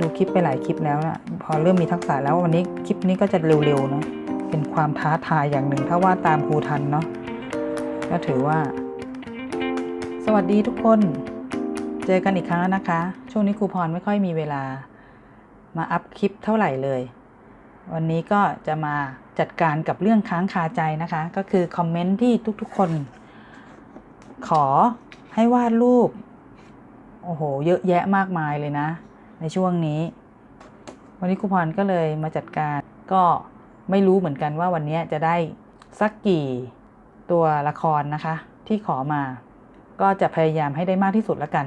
ดูคลิปไปหลายคลิปแล้วนะพอเริ่มมีทักษะแล้ววันนี้คลิปนี้ก็จะเร็วๆนะเป็นความท้าทายอย่างหนึ่งถ้าว่าตามครูทันเนาะก็ถือว่า สวัสดีทุกคน เจอกันอีกครั้งแล้วนะคะ ช่วงนี้ครูพรไม่ค่อยมีเวลา มาอัพคลิปเท่าไหร่เลย วันนี้ก็จะมาจัดการกับเรื่องค้างคาใจนะคะ ก็คือคอมเมนต์ที่ทุกๆคน ขอให้วาดรูป โอ้โห เยอะแยะมากมายเลยนะ ในช่วงนี้ วันนี้ครูพรก็เลยมาจัดการ ก็ไม่รู้เหมือนกันว่าวันนี้จะได้สักกี่ตัวละครนะคะ ที่ขอมา ก็จะพยายามให้ได้มากที่สุดละกัน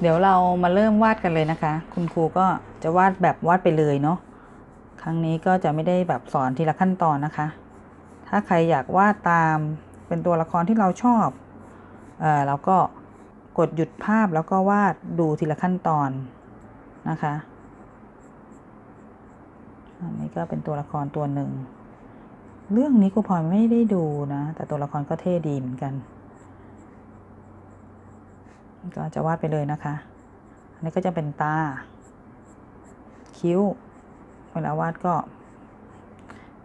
เดี๋ยวเรามาเริ่มวาดกันเลยนะคะ คุณครูก็จะวาดแบบวาดไปเลยเนาะ ครั้งนี้ก็จะไม่ได้แบบสอนทีละขั้นตอนนะคะ ถ้าใครอยากวาดตามเป็นตัวละครที่เราชอบ เออเราก็ กดหยุดภาพแล้วก็วาดดูทีละขั้นตอนนะคะ อันนี้ก็เป็นตัวละครตัวหนึ่ง เรื่องนี้ครูพรไม่ได้ดูนะ แต่ตัวละครก็เท่ดีเหมือนกัน ก็จะวาดไปเลยนะคะ อันนี้ก็จะเป็นตา คิ้ว เวลาวาดก็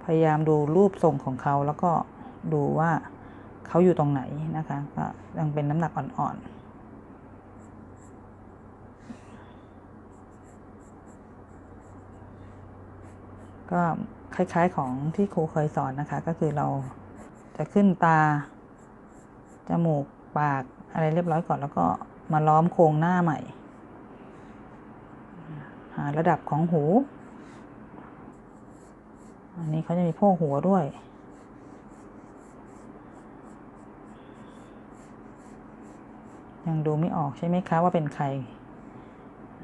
พยายามดูรูปทรงของเขาแล้วก็ดูว่าเขาอยู่ตรงไหนนะคะ ก็ยังเป็นน้ำหนักอ่อนๆ ก็คล้ายๆของที่ครูเคยสอนนะคะ ก็คือเราจะขึ้นตา จมูก ปากอะไรเรียบร้อยก่อน แล้วก็มาล้อมโครงหน้าใหม่ หาระดับของหู อันนี้เขาจะมีโพกหัวด้วย ยังดูไม่ออกใช่ไหมคะว่าเป็นใคร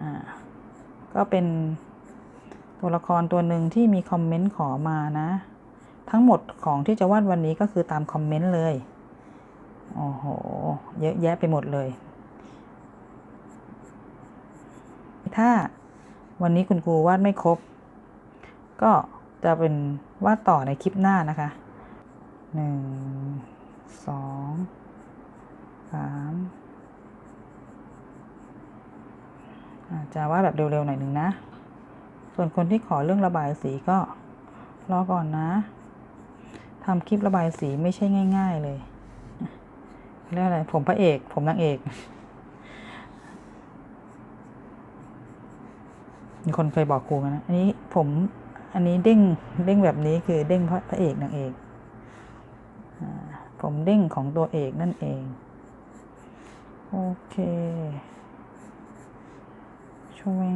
อ่า ก็เป็น ตัวละครตัวหนึ่งที่มีคอมเมนต์ขอมานะ ทั้งหมดของที่จะวาดวันนี้ก็คือตามคอมเมนต์เลย โอ้โห เยอะแยะไปหมดเลย ถ้าวันนี้คุณครูวาดไม่ครบ ก็จะเป็นวาดต่อในคลิปหน้านะคะหนึ่งสองสามอาจจะวาดแบบเร็วๆหน่อยหนึ่งนะ ส่วนคนที่ขอเรื่องระบายสีก็รอก่อนนะทำคลิประบายสีไม่ใช่ง่าย ๆ เลยเรียกอะไร ผมพระเอก ผมนางเอกมีคนเคยบอกครูมานะ อันนี้ผม อันนี้เด้ง เด้งแบบนี้คือเด้งพระพระเอกนางเอกอผมเด้งของตัวเอกนั่นเอง โอเค ช่วง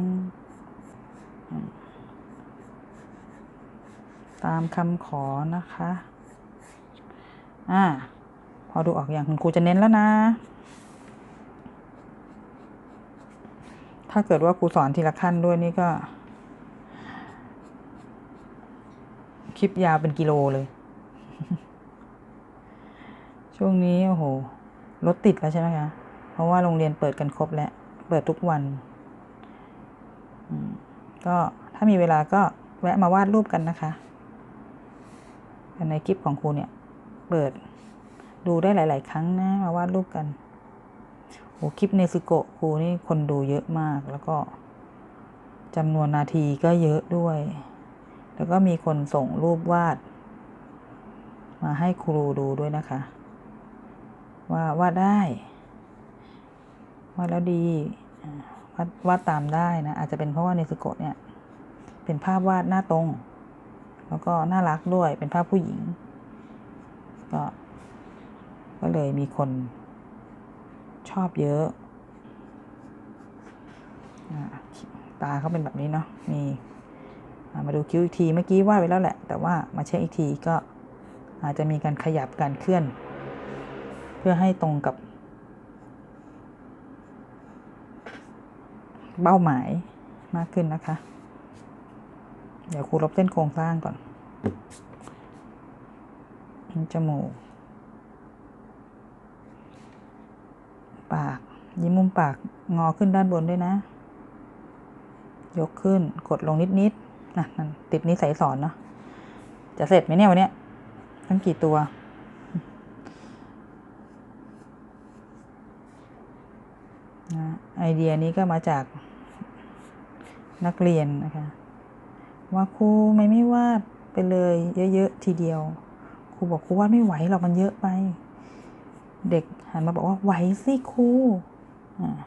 ตามคำขอนะคะ อ่า พอดูออกอย่างคุณครูจะเน้นแล้วนะ ถ้าเกิดว่าครูสอนทีละขั้นด้วยนี่ก็ คลิปยาวเป็นกิโลเลย ช่วงนี้ โอ้โห รถติดแล้วใช่ไหมคะ เพราะว่าโรงเรียนเปิดกันครบแล้ว เปิดทุกวัน ก็ถ้ามีเวลาก็แวะมาวาดรูปกันนะคะในคลิปของครูเนี่ย เปิดดูได้หลาย ๆ ครั้งนะ มาวาดรูปกันโอ้คลิปเนซึโกะครูนี่คนดูเยอะมาก แล้วก็จำนวนนาทีก็เยอะด้วย แล้วก็มีคนส่งรูปวาด มาให้ครูดูด้วยนะคะ ว่าวาดได้วาดแล้วดี วาดวาดตามได้นะ อาจจะเป็นเพราะว่าเนซึโกะเนี่ย เป็นภาพวาดหน้าตรง แล้วก็น่ารักด้วยเป็นภาพผู้หญิง ก็ก็เลยมีคนชอบเยอะอาตาเขาเป็นแบบนี้เนาะมีอ่มาดูคิ้วอีกทีเมื่อกี้วาดไปแล้วแหละ แต่ว่ามาเช็คอีกทีก็อาจจะมีการขยับการเคลื่อน เพื่อให้ตรงกับ เป้าหมายมากขึ้นนะคะ เดี๋ยวครูลบเส้นโครงสร้างก่อน จมูก ปาก ยิ้มมุมปากงอขึ้นด้านบนด้วยนะ ยกขึ้นกดลงนิดๆนะนั่นติดนิสัยสอนเนาะ จะเสร็จไหมเนี่ยวันนี้ยทั้งกี่ตัวนะไอเดียนี้ก็มาจาก นักเรียนนะคะว่าครูไม่ไม่วาดไปเลยเยอะๆทีเดียวครูบอกครูวาดไม่ไหวหรอกมันเยอะไป เด็กหันมาบอกว่าไหวสิครูอ่า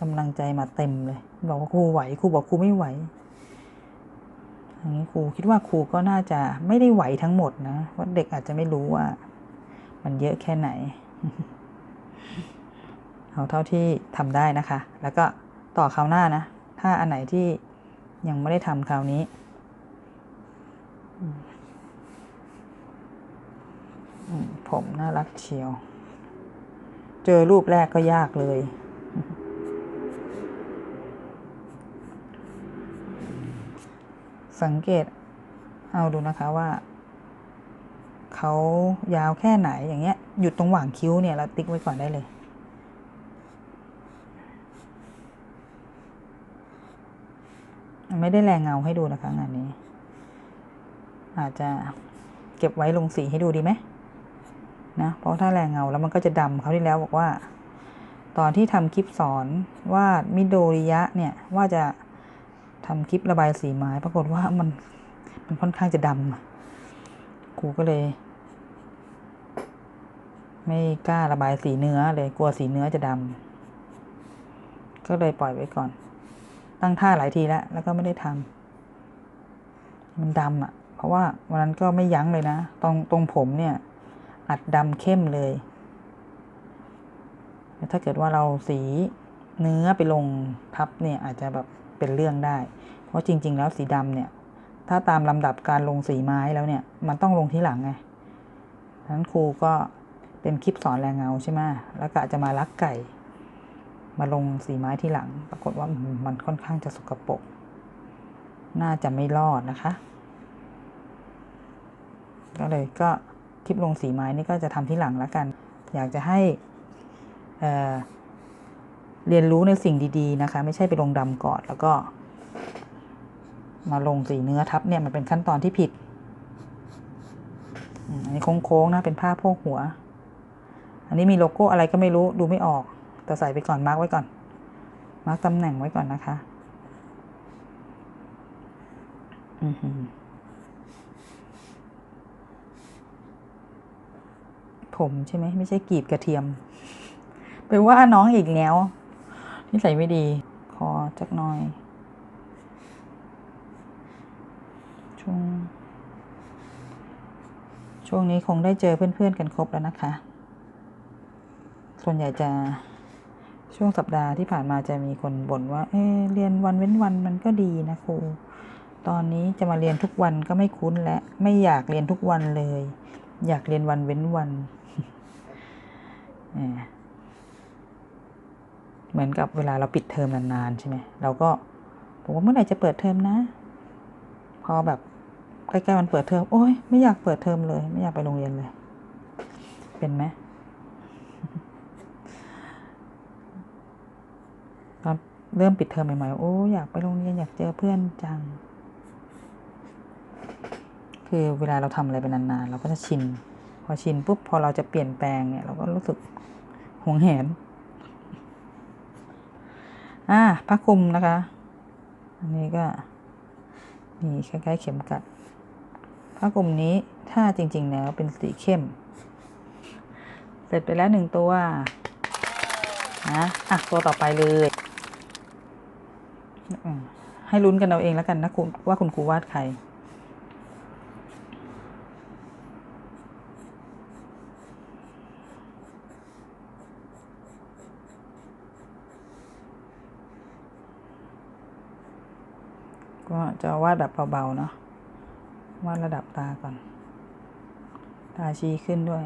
กำลังใจมาเต็มเลย บอกว่าครูไหวครูบอกครูไม่ไหวอย่างนี้ครูคิดว่าครูก็น่าจะไม่ได้ไหวทั้งหมดนะว่าะเด็กอาจจะไม่รู้ว่า มันเยอะแค่ไหนเอาเท่าที่ทำได้นะคะ แล้วก็ต่อคราวหน้านะ ถ้าอันไหนที่ยังไม่ได้ทำคราวนี้ ผมน่ารักเชียว เจอรูปแรกก็ยากเลย สังเกตเอาดูนะคะว่า เขายาวแค่ไหนอย่างเงี้ย หยุดตรงหว่างคิ้วเนี่ย เราติ๊กไว้ก่อนได้เลย ไม่ได้แรงเงาให้ดูนะคะงานนี้ อาจจะเก็บไว้ลงสีให้ดูดีไหมนะเพราะถ้าแรงเงาแล้วมันก็จะดำเขาที่แล้วบอกว่า ตอนที่ทำคลิปสอนว่ามิโดริยะเนี่ยว่าจะทำคลิประบายสีไม้ ปรากฏว่ามันมันค่อนข้างจะดำครูก็เลย ไม่กล้าระบายสีเนื้อเลยกลัวสีเนื้อจะดำก็เลยปล่อยไว้ก่อน ตั้งท่าหลายทีแล้ว แล้วก็ไม่ได้ทำมันดำอะ เพราะว่าวันนั้นก็ไม่ยั้งเลยนะ ตรงตรงผมเนี่ย อัดดำเข้มเลยถ้าเกิดว่าเราสีเนื้อไปลงทับเนี่ยอาจจะแบบเป็นเรื่องได้ เพราะจริง ๆ แล้วสีดำเนี่ย ถ้าตามลำดับการลงสีไม้แล้วเนี่ย มันต้องลงที่หลังไงดังนั้นครูก็เป็นคลิปสอนแรงเงาใช่ไหมแล้วก็อาจจะมาลักไก่ มาลงสีไม้ที่หลัง ปรากฏว่ามันค่อนข้างจะสกปรก น่าจะไม่รอดนะคะ ก็เลยก็คลิปลงสีไม้นี่ก็จะทำที่หลังแล้วกัน อยากจะให้เเรียนรู้ในสิ่งดีๆนะคะ ไม่ใช่ไปลงดำก่อนแล้วก็ มาลงสีเนื้อทับเนี่ยมันเป็นขั้นตอนที่ผิดอันนี้โค้งๆนะเป็นผ้าโพกหัว อันนี้มีโลโก้อะไรก็ไม่รู้ดูไม่ออก แต่ใส่ไปก่อนมาร์กไว้ก่อน มาร์กตำแหน่งไว้ก่อนนะคะอือหือผมใช่ไหมไม่ใช่กรีบกระเทียม ไปว่าน้องอีกแล้วนิสัยไม่ดีคอจักหน่อยช่วงช่วงนี้คงได้เจอเพื่อนๆกันครบแล้วนะคะ ส่วนใหญ่จะ ช่วงสัปดาห์ที่ผ่านมาจะมีคนบ่นว่าเอเรียนวันเว้นวันมันก็ดีนะครู ตอนนี้จะมาเรียนทุกวันก็ไม่คุ้นและไม่อยากเรียนทุกวันเลย อยากเรียนวันเว้นวัน เหมือนกับเวลาเราปิดเทอมนานๆใช่ไหมเราก็บอกว่าเมื่อไหร่จะเปิดเทอมนะ พอแบบใกล้ๆวันเปิดเทอม โอ้ยไม่อยากเปิดเทอมเลย ไม่อยากไปโรงเรียนเลย เป็นไหม ตอน เริ่มปิดเทอมใหม่ๆ โอ้อยากไปโรงเรียนอยากเจอเพื่อนจัง คือเวลาเราทำอะไรไปนานๆ เราก็จะชิน พอชินปุ๊บพอเราจะเปลี่ยนแปลงเนี่ย เราก็รู้สึกหวงแหน อ่าผ้าคลุมนะคะ อันนี้ก็มีคล้ายๆเข็มกัดผ้าคลุมนี้ถ้าจริง ๆ แล้วเป็นสีเข้ม เสร็จไปแล้วหนึ่งตัวนะอะตัวต่อไปเลย ให้ลุ้นกันเอาเองแล้วกันนะคุณว่าคุณครูวาดใคร ก็จะวาดแบบเบาๆเนาะวาดระดับตาก่อน ตาชี้ขึ้นด้วย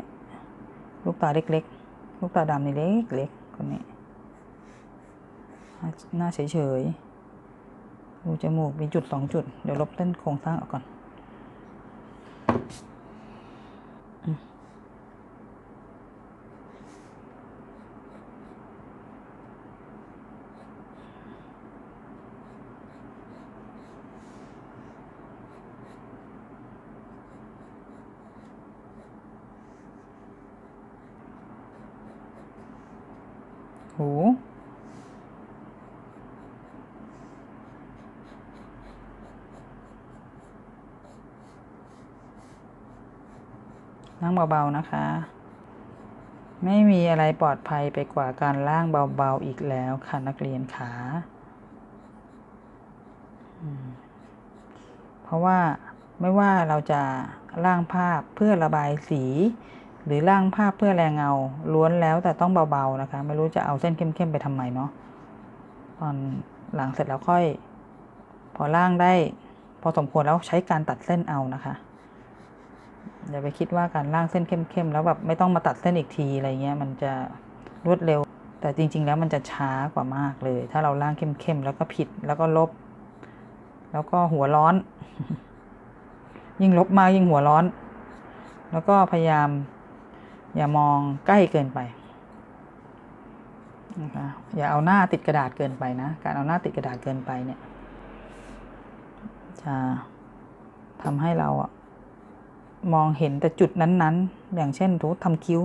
ลูกตาเล็กๆ ลูกตาดำนี่เล็กๆคนนี้หน้าเฉยๆ ดูจมูกมีจุดสองจุด เดี๋ยวลบเส้นโครงสร้างออกก่อน หู นั่ง เบาๆนะคะ ไม่มีอะไรปลอดภัยไปกว่าการล่างเบาๆอีกแล้วค่ะนักเรียนขาเพราะว่าไม่ว่าเราจะล่างภาพเพื่อระบายสี หรือล่างภาพเพื่อแรงเงาล้วนแล้วแต่ต้องเบาๆนะคะ ไม่รู้จะเอาเส้นเข้มๆไปทำไมเนาะตอนหลังเสร็จแล้วค่อย พอล่างได้ พอสมควรแล้วใช้การตัดเส้นเอานะคะ อย่าไปคิดว่าการล่างเส้นเข้มๆแล้วแบบไม่ต้องมาตัดเส้นอีกทีอะไรเงี้ยมันจะรวดเร็ว แต่จริง ๆ แล้วมันจะช้ากว่ามากเลย ถ้าเราล่างเข้มๆแล้วก็ผิดแล้วก็ลบ แล้วก็หัวร้อน ยิ่งลบมากยิ่งหัวร้อน แล้วก็พยายาม อย่ามองใกล้เกินไปนะคะอย่าเอาหน้าติดกระดาษเกินไปนะ การเอาหน้าติดกระดาษเกินไปเนี่ยจะทำให้เราอะ มองเห็นแต่จุดนั้นๆ อย่างเช่นทุทำคิ้ว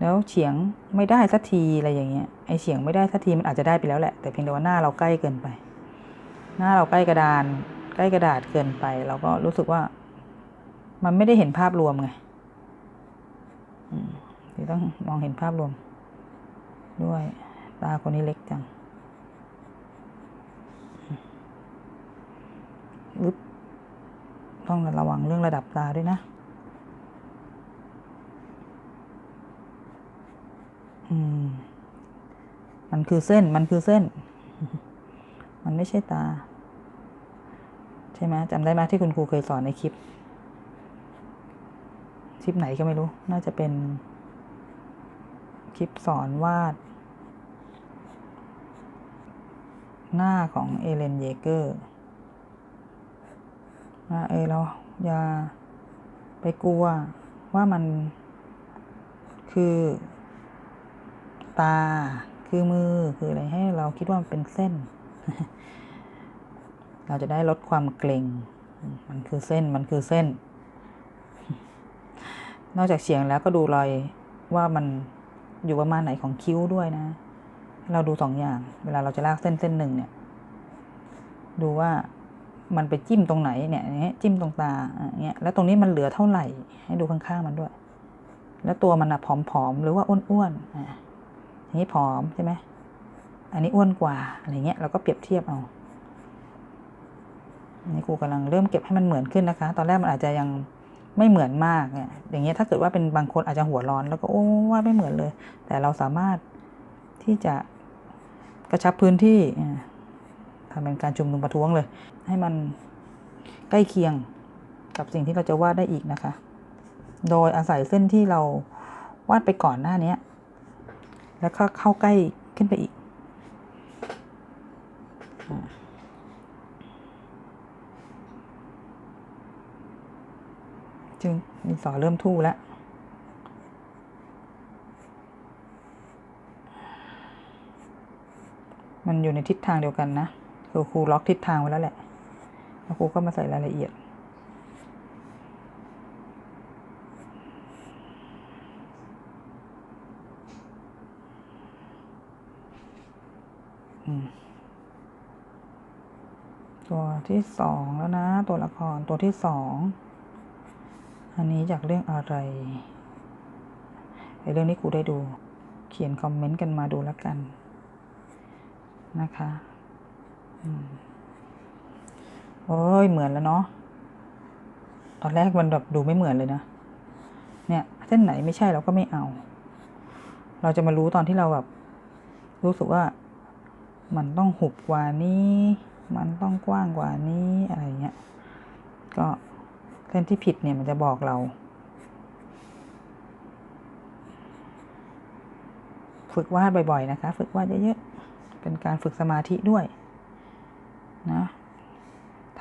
แล้วเฉียงไม่ได้สักทีอะไรอย่างเงี้ยไอเฉียงไม่ได้สักทีมันอาจจะได้ไปแล้วแหละ แต่เพียงแต่ว่าหน้าเราใกล้เกินไป หน้าเราใกล้กระดาน ใกล้กระดาษเกินไป เราก็รู้สึกว่า มันไม่ได้เห็นภาพรวมไงต้องมองเห็นภาพรวม ด้วยตาคนนี้เล็กจังอึ๊บ ต้องระวังเรื่องระดับตาด้วยนะ อืม มันคือเส้น มันคือเส้น มันไม่ใช่ตา ใช่ไหมจำได้ไหมที่คุณครูเคยสอนในคลิป คลิปไหนก็ไม่รู้ น่าจะเป็น คลิปสอนวาด หน้าของเอเลนเยเกอร์ ว่าเออเราอย่าไปกลัวว่ามันคือตาคือมือคืออะไรให้เราคิดว่ามันเป็นเส้น เราจะได้ลดความเกร็ง มันคือเส้นมันคือเส้น นอกจากเฉียงแล้วก็ดูรอยว่ามันอยู่ประมาณไหนของคิ้วด้วยนะ เราดูสองอย่าง เวลาเราจะลากเส้นเส้นหนึ่งเนี่ย ดูว่า มันไปจิ้มตรงไหนเนี่ยอย่างเงี้ยจิ้มตรงตาอย่างเงี้ยแล้วตรงนี้มันเหลือเท่าไหร่ ให้ดูข้างๆมันด้วย แล้วตัวมันอะผอมๆหรือว่าอ้วนๆอ่าอย่างนี้ผอมใช่ไหมอันนี้อ้วนกว่าอะไรเงี้ยเราก็เปรียบเทียบเอาอันนี้ครูกำลังเริ่มเก็บให้มันเหมือนขึ้นนะคะ ตอนแรกมันอาจจะยังไม่เหมือนมากเนี่ย อย่างเงี้ยถ้าเกิดว่าเป็นบางคนอาจจะหัวร้อน แล้วก็โอ้ว่าไม่เหมือนเลย แต่เราสามารถที่จะกระชับพื้นที่ทำเป็นการชุมนุมประท้วงเลย ให้มันใกล้เคียงกับสิ่งที่เราจะวาดได้อีกนะคะ โดยอาศัยเส้นที่เราวาดไปก่อนหน้านี้แล้วก็เข้าใกล้ขึ้นไปอีก จึงมีสอเริ่มทู่แล้วมันอยู่ในทิศทางเดียวกันนะคือครูล็อกทิศทางไว้แล้วแหละ ครูก็มาใส่รายละเอียด ตัวที่สองแล้วนะ ตัวละครตัวที่สองอันนี้จากเรื่องอะไรไอเรื่องนี้ครูได้ดู เขียนคอมเมนต์กันมาดูแล้วกัน นะคะ อืม โอ้ยเหมือนแล้วเนาะตอนแรกมันแบบดูไม่เหมือนเลยนะ เนี่ย เส้นไหนไม่ใช่เราก็ไม่เอา เราจะมารู้ตอนที่เราแบบ รู้สึกว่า มันต้องหุบกว่านี้ มันต้องกว้างกว่านี้อะไรเงี้ย ก็เส้นที่ผิดเนี่ยมันจะบอกเราฝึกวาดบ่อย ๆ นะคะ ฝึกวาดเยอะๆ เป็นการฝึกสมาธิด้วย นะ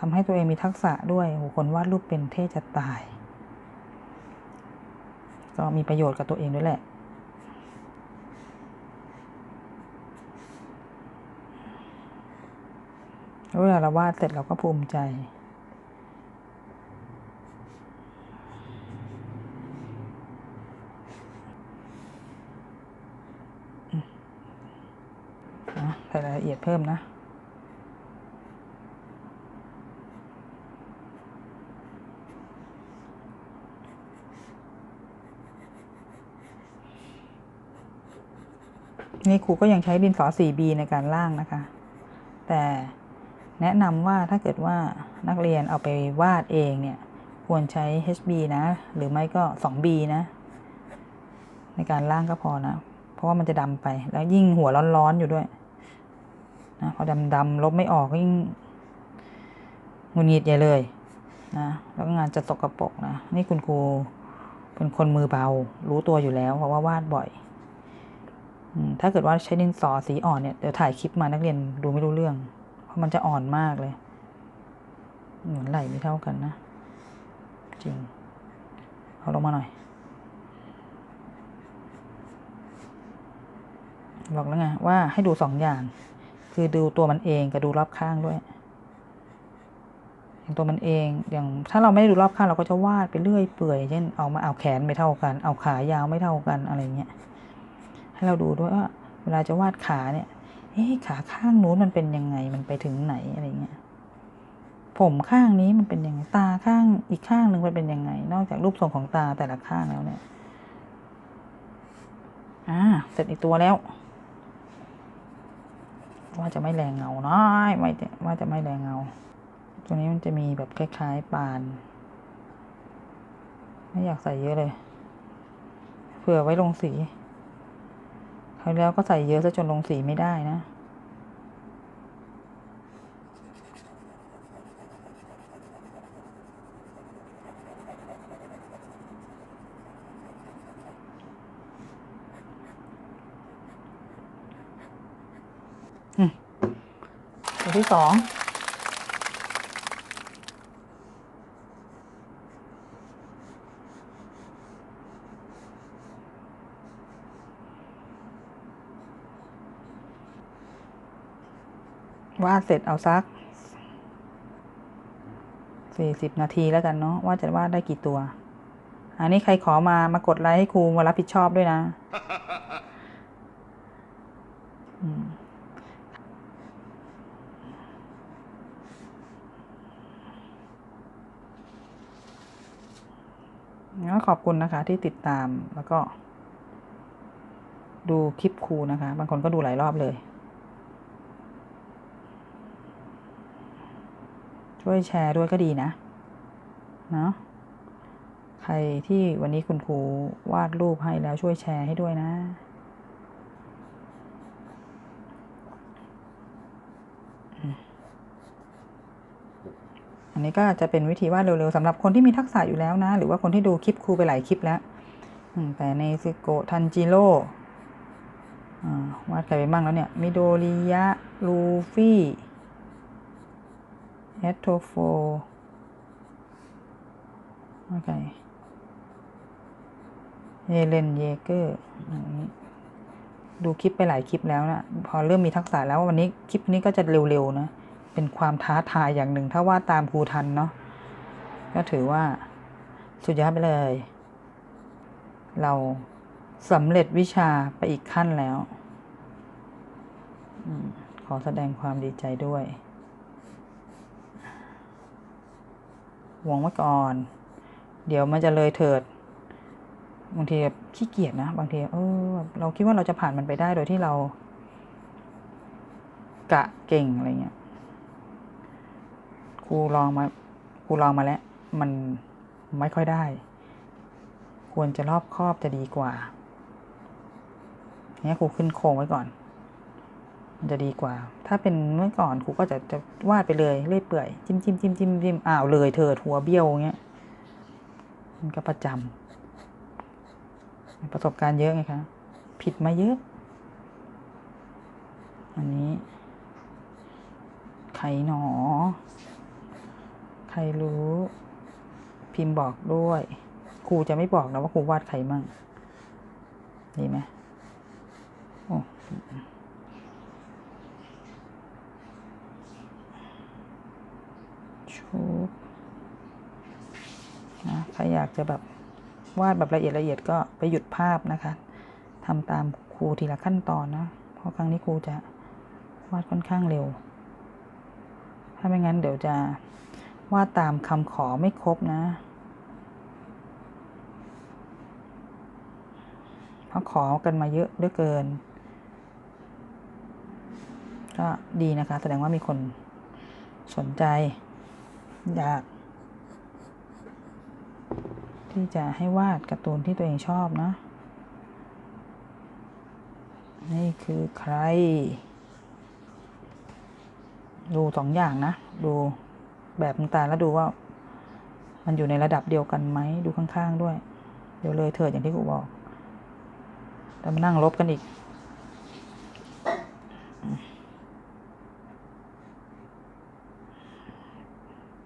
ทำให้ตัวเองมีทักษะด้วยโหคนวาดรูปเป็นเท่จะตาย ก็มีประโยชน์กับตัวเองด้วยแหละ เวลาเราวาดเสร็จเราก็ภูมิใจใส่รายละเอียดเพิ่มนะ นี่ครูก็ยังใช้ดินสอ 4B ในการร่างนะคะ แต่แนะนำว่าถ้าเกิดว่านักเรียนเอาไปวาดเองเนี่ย ควรใช้ HB นะ หรือไม่ก็ 2B นะ ในการร่างก็พอนะ เพราะว่ามันจะดำไป แล้วยิ่งหัวร้อนๆอยู่ด้วยนะพอดำๆลบไม่ออกก็ยิ่งงุดหงิดใหญ่เลยนะแล้วงานจะตกกระปรกนะ นี่คุณครูเป็นคนมือเบา รู้ตัวอยู่แล้วเพราะว่าวาดบ่อย ถ้าเกิดว่าใช้ดินสอสีอ่อนเนี่ย เดี๋ยวถ่ายคลิปมานักเรียนดูไม่รู้เรื่อง เพราะมันจะอ่อนมากเลย เหมือนไหลไม่เท่ากันนะ จริง เอาลงมาหน่อย บอกแล้วไงว่าให้ดูสองอย่าง คือดูตัวมันเองกับดูรอบข้างด้วย อย่างตัวมันเอง อย่างถ้าเราไม่ได้ดูรอบข้างเราก็จะวาดไปเรื่อยเปื่อย เช่น เอามาเอาแขนไม่เท่ากัน เอาขายาวไม่เท่ากันอะไรเงี้ย ให้เราดูด้วยว่า เวลาจะวาดขาเนี่ยเอ๊ขาข้างนู้นมันเป็นยังไงมันไปถึงไหนอะไรเงี้ยผมข้างนี้มันเป็นยังไงตาข้างอีกข้างหนึ่งมันเป็นยังไง นอกจากรูปทรงของตาแต่ละข้างแล้วเนี่ยอ่าเสร็จอีกตัวแล้ว ว่าจะไม่แรงเงาน้อยไม่ว่าจะไม่แรงเงาตัวนี้มันจะมีแบบคล้ายๆปาน ไม่อยากใส่เยอะเลย เผื่อไว้ลงสี คราวแล้วก็ใส่เยอะซะจนลงสีไม่ได้นะ ตัวที่สอง วาดเสร็จเอาซักสี่สิบนาทีแล้วกันเนาะว่าจะวาดได้กี่ตัว อันนี้ใครขอมามากดไลค์ให้ครูมารับผิดชอบด้วยนะอืมก็ขอบคุณนะคะที่ติดตามแล้วก็ ดูคลิปครูนะคะ บางคนก็ดูหลายรอบเลย ช่วยแชร์ด้วยก็ดีนะ เนาะใครที่วันนี้คุณครูวาดรูปให้แล้วช่วยแชร์ให้ด้วยนะ อันนี้ก็จะเป็นวิธีวาดเร็วๆสำหรับคนที่มีทักษะอยู่แล้วนะ หรือว่าคนที่ดูคลิปครูไปหลายคลิปแล้วแต่ในซึโกะทันจิโร่วาดใครไปบ้างแล้วเนี่ย มิโดริยะ ลูฟี่ เอตโทโฟโอเคเฮเลนเยเกอร์ดูคลิปไปหลายคลิปแล้วนะพอเริ่มมีทักษะแล้ววันนี้คลิปนี้ก็จะเร็วๆนะ เป็นความท้าทายอย่างหนึ่ง ถ้าว่าตามครูทันเนาะก็ถือว่าสุดยอดไปเลย เราสำเร็จวิชาไปอีกขั้นแล้ว ขอแสดงความดีใจด้วย หวงไว้ก่อน เดี๋ยวมันจะเลยเถิด บางทีขี้เกียจนะ บางทีเออเราคิดว่าเราจะผ่านมันไปได้โดยที่เรา กะเก่งอะไรเงี้ยครูลองมาครูลองมาแล้ว มันไม่ค่อยได้ ควรจะรอบครอบจะดีกว่าเนี้ยครูขึ้นโครงไว้ก่อน จะดีกว่า ถ้าเป็นเมื่อก่อนครูก็จะจะวาดไปเลยเรื่ยเปื่อยจิ้มจิ้มจิ้มจิ้มจิ้มอ้าวเลยเถิดหัวเบี้ยวเงี้ยมันก็ประจำประสบการณ์เยอะไงคะ ผิดมาเยอะ อันนี้ ใครหนอ ใครรู้ พิมพ์บอกด้วยครูจะไม่บอกนะว่าครูวาดใครมั่งดีไหมโอ้ชุบนะ ใครอยากจะแบบวาดแบบละเอียดละเอียดก็ไปหยุดภาพนะคะทำตามครูทีละขั้นตอนนะเพราะครั้งนี้ครูจะวาดค่อนข้างเร็ว ถ้าไม่งั้นเดี๋ยวจะวาดตามคำขอไม่ครบนะเพราะขอกันมาเยอะเหลือเกิน ก็ดีนะคะ แสดงว่ามีคนสนใจ อยาก ที่จะให้วาดการ์ตูนที่ตัวเองชอบเนาะนี่คือใคร ดูสองอย่างนะ ดูแบบต่างๆแล้วดูว่า มันอยู่ในระดับเดียวกันไหม ดูข้างๆด้วย เดี๋ยวเลยเถิดอย่างที่กูบอกแต่มานั่งลบกันอีก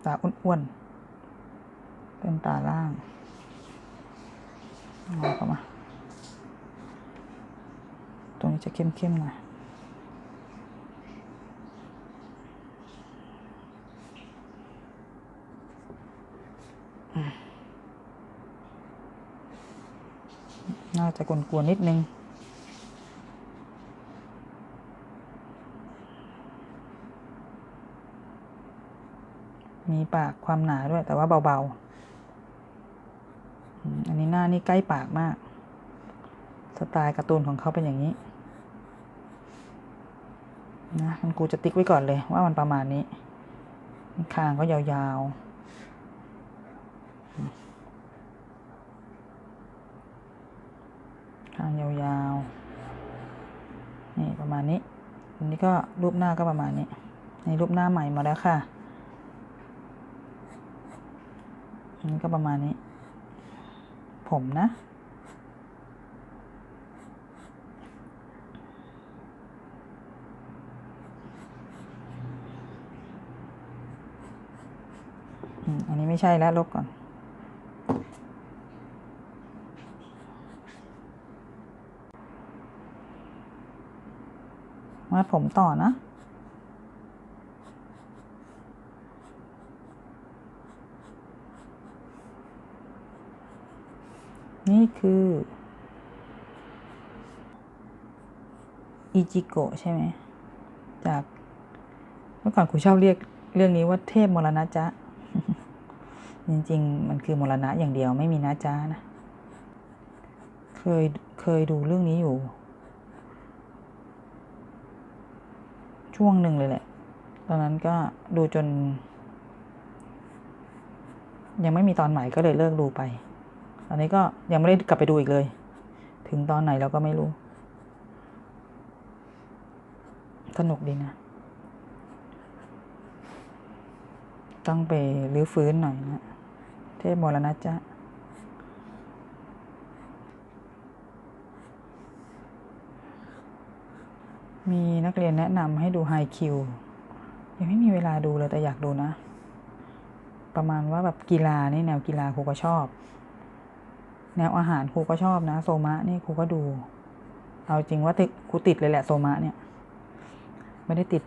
ตาอ้วนๆเป็นตาล่าง เอาเข้ามา ตรงนี้จะเข้มๆหน่อยน่าจะกวนๆนิดนึงมีปากความหนาด้วยแต่ว่าเบา ๆ นนี้หน้านี่ใกล้ปากมาก สไตล์การ์ตูนของเขาเป็นอย่างนี้นะมันกูจะติ๊กไว้ก่อนเลยว่ามันประมาณนี้คางก็ยาวๆคางยาวๆ นี่ประมาณนี้ อันนี้ก็รูปหน้าก็ประมาณนี้นี่รูปหน้าใหม่มาแล้วค่ะ อันนี้ก็ประมาณนี้ ผมนะ อันนี้ไม่ใช่แล้วลบก่อนวาผมต่อนะ นี่ คือ อิจิโกะใช่ไหม จาก เมื่อก่อนครูชอบเรียกเรื่องนี้ว่าเทพมรณะจ๊ะ จริง ๆ มันคือมรณะอย่างเดียวไม่มีนะจ๊ะนะ เคย เคยดูเรื่องนี้อยู่ ช่วงหนึ่งเลยแหละ ตอนนั้นก็ดูจน ยังไม่มีตอนใหม่ก็เลยเลิกดูไป อันนี้ก็ยังไม่ได้กลับไปดูอีกเลย ถึงตอนไหนเราก็ไม่รู้ สนุกดีนะ ต้องไปรื้อฟื้นหน่อยนะ เทพมรณะจ๊ะมีนักเรียนแนะนำให้ดูไฮคิวยังไม่มีเวลาดูเลยแต่อยากดูนะ ประมาณว่าแบบกีฬานี่แนวกีฬาครูก็ชอบ แนวอาหารครูก็ชอบนะ โซมะนี่ครูก็ดู เอาจริงว่าติดครูติดเลยแหละโซมะเนี่ย ไม่ได้ติด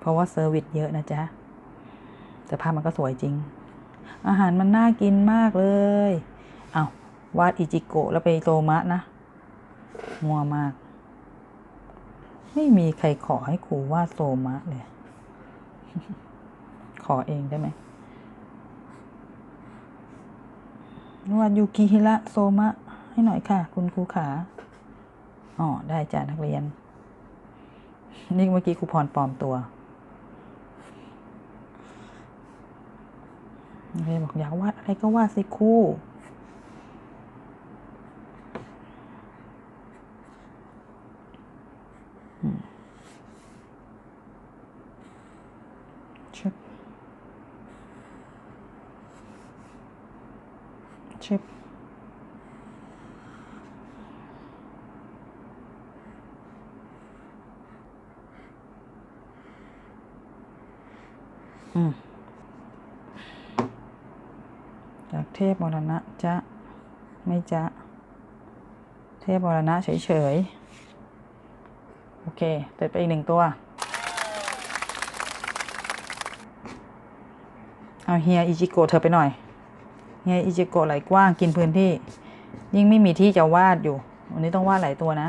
เพราะว่าเซอร์วิสเยอะนะจ๊ะแต่ภาพมันก็สวยจริง อาหารมันน่ากินมากเลยเอาวาดอิจิโกะแล้วไปโซมะนะมัวมาก ไม่มีใครขอให้ครูวาดโซมะเลย ขอเองได้ไหม วาดยูกิฮิระโซมะ ให้หน่อยค่ะ คุณครูขาอ๋อได้จ้ะนักเรียน นี่เมื่อกี้ครูพรปลอมตัวนักเรียนบอกอยากวาดอะไรก็วาดสิครูอืมชึบชึบอืม จากเท พมรณะจะไม่จะเทพมรณะเฉยๆ โอเคเสร็จไปอีกหนึ่งตัว เอาเฮียอิจิโกะเธอไปหน่อย เฮียอิจิโกะไหลกว้างกินพื้นที่ ยิ่งไม่มีที่จะวาดอยู่ วันนี้ต้องวาดหลายตัวนะ